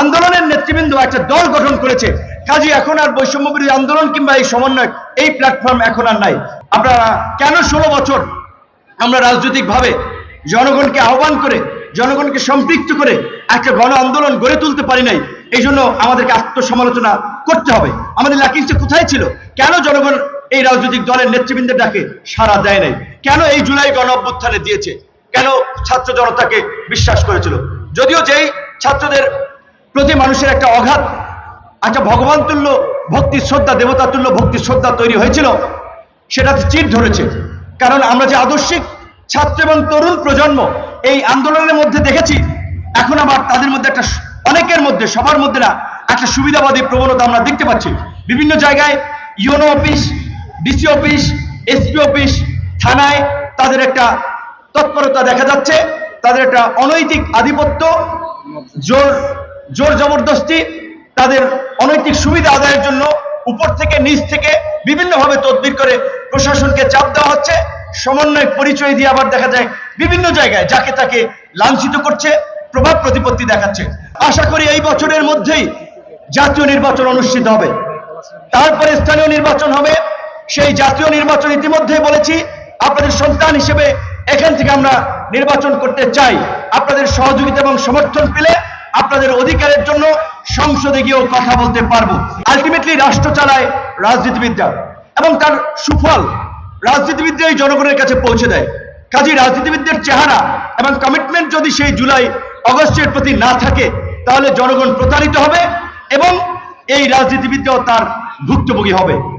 আন্দোলনের নেতৃবৃন্দ একটা দল গঠন করেছে। কাজে, এখন আর বৈষম্য বিরোধী আন্দোলন কিংবা এই সমন্বয়, এই প্ল্যাটফর্ম এখন আর নাই। আপনারা কেন ষোলো বছর আমরা রাজনৈতিকভাবে জনগণকে আহ্বান করে, জনগণকে সম্পৃক্ত করে একটা গণ আন্দোলন গড়ে তুলতে পারি নাই, এই জন্য আমাদেরকে আত্মসমালোচনা করতে হবে। আমাদের লাকিংসে কোথায় ছিল? কেন জনগণ এই রাজনৈতিক দলের নেতৃবৃন্দের ডাকে সাড়া দেয় নাই? কেন এই জুলাই গণ অভ্যুত্থানে দিয়েছে? কেন ছাত্র জনতাকে বিশ্বাস করেছিল? যদিও যেই ছাত্রদের প্রতি মানুষের একটা অঘাত। একটা ভগবান তুল্য ভক্তি শ্রদ্ধা, দেবতা তুল্য ভক্তি শ্রদ্ধা তৈরি হয়েছিল সেটাতে চিট ধরেছে। কারণ আমরা যে আদর্শিক ছাত্র এবং তরুণ প্রজন্ম, এই আন্দোলনের মধ্যে দেখেছি, এখন আবার তাদের মধ্যে একটা অনেকের মধ্যে, সবার মধ্যে না, একটা সুবিধাবাদী প্রবণতা আমরা দেখতে পাচ্ছি। বিভিন্ন জায়গায় UNO office, DC office, SP office, থানায় তাদের একটা তৎপরতা দেখা যাচ্ছে, তাদের একটা অনৈতিক আধিপত্য, জোর জোর জবরদস্তি তাদের অনৈতিক সুবিধা আদায়ের জন্য উপর থেকে নিচ থেকে বিভিন্নভাবে তদবির করে প্রশাসনকে চাপ দেওয়া হচ্ছে। সমন্বয় পরিচয় দিয়ে আবার দেখা যায় বিভিন্ন জায়গায় যাকে তাকে লাঞ্ছিত করছে, প্রভাব প্রতিপত্তি দেখাচ্ছে। আশা করি এই বছরের মধ্যেই জাতীয় নির্বাচন অনুষ্ঠিত হবে। তারপরে স্থানীয় নির্বাচন হবে। সেই জাতীয় নির্বাচন ইতিমধ্যে বলেছি, আপনাদের সন্তান হিসেবে এখান থেকে আমরা নির্বাচন করতে চাই। আপনাদের সহযোগিতা এবং সমর্থন পেলে আপনাদের অধিকারের জন্য সংসদে গিয়েও কথা বলতে পারব। আলটিমেটলি রাষ্ট্র চালায় রাজনীতিবিদরা। এবং তার সুফল রাজনীতিবিদরাই জনগণের কাছে পৌঁছে দেয়। কাজী রাজনীতিবিদদের চেহারা এবং কমিটমেন্ট যদি সেই জুলাই, অগস্টের প্রতি না থাকে, তাহলে জনগণ প্রতারিত হবে এবং এই রাজনীতিবিদরাও তার ভুক্তভোগী হবে।